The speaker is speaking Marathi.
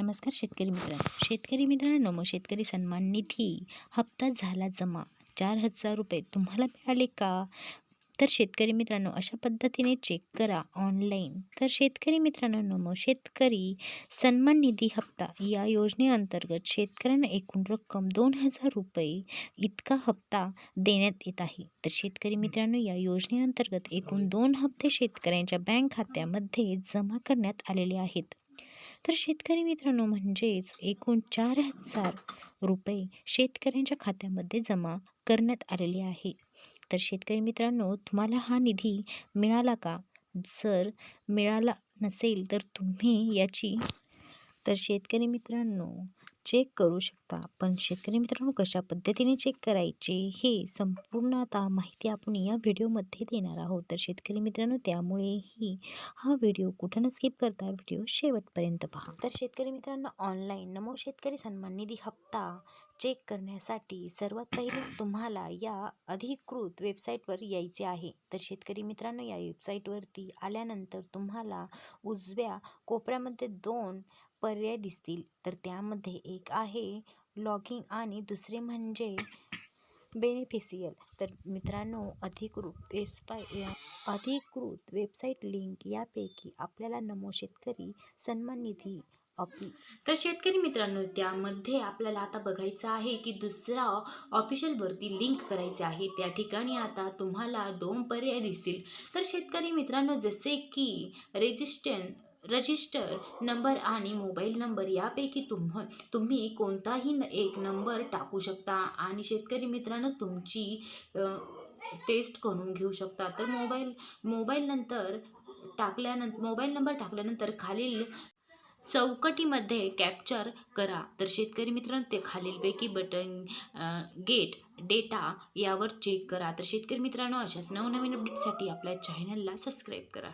नमस्कार शेतकरी मित्रांनो. शेतकरी मित्रांनो मग शेतकरी सन्मान निधी हप्ता झाला जमा. चार हजार रुपये तुम्हाला मिळाले का? तर शेतकरी मित्रांनो अशा पद्धतीने चेक करा ऑनलाईन तर शेतकरी मित्रांनो नमो शेतकरी सन्मान निधी हप्ता या योजनेअंतर्गत शेतकऱ्यांना एकूण रक्कम दोन हजार रुपये इतका हप्ता देण्यात येत आहे. तर शेतकरी मित्रांनो या योजनेअंतर्गत एकूण दोन हप्ते शेतकऱ्यांच्या बँक खात्यामध्ये जमा करण्यात आलेले आहेत. तर शेतकरी मित्रांनो म्हणजेच एकूण चार हजार रुपये शेतकऱ्यांच्या खात्यामध्ये जमा करण्यात आलेले आहे. तर शेतकरी मित्रांनो तुम्हाला हा निधी मिळाला का? जर मिळाला नसेल तर तुम्ही याची तर शेतकरी मित्रांनो चेक करू शकता. पण शेतकरी मित्रांनो कशा पद्धतीने चेक करायचे हे संपूर्ण आता माहिती आपण या व्हिडिओमध्ये देणार आहोत. तर शेतकरी मित्रांनो त्यामुळेही हा व्हिडिओ कुठं न स्किप करता व्हिडिओ शेवटपर्यंत पहा. तर शेतकरी मित्रांनो ऑनलाईन नमो शेतकरी सन्मान निधी हप्ता चेक करण्यासाठी सर्वात पहिले तुम्हाला या अधिकृत वेबसाईटवर यायचे आहे. तर शेतकरी मित्रांनो या वेबसाईटवरती आल्यानंतर तुम्हाला उजव्या कोपऱ्यामध्ये दोन पर्याय दिसतील. तर त्यामध्ये एक आहे लॉगिंग आणि दुसरे म्हणजे बेनिफिशियल. तर मित्रांनो अधिकृत वेबसाय अधिकृत वेबसाईट लिंक यापैकी आपल्याला नमो शेतकरी सन्मान निधी ऑफि तर शेतकरी मित्रांनो त्यामध्ये आपल्याला आता बघायचं आहे की दुसरा ऑफिशियलवरती लिंक करायचे आहे. त्या ठिकाणी आता तुम्हाला दोन पर्याय दिसतील. तर शेतकरी मित्रांनो जसे की रेजिस्टन रजिस्टर नंबर आणि मोबाईल नंबर यापैकी तुम्ह तुम्ही कोणताही न एक नंबर टाकू शकता. आणि शेतकरी मित्रांनो तुमची टेस्ट करून घेऊ शकता. तर मोबाईल मोबाईल नंतर टाकल्यानंतर मोबाईल नंबर टाकल्यानंतर खालील चौकटीमध्ये कॅप्चर करा. तर शेतकरी मित्रांनो ते खालीलपैकी बटन गेट डेटा यावर चेक करा. तर शेतकरी मित्रांनो अशाच नवनवीन अपडेटसाठी आपल्या चॅनलला सबस्क्राईब करा.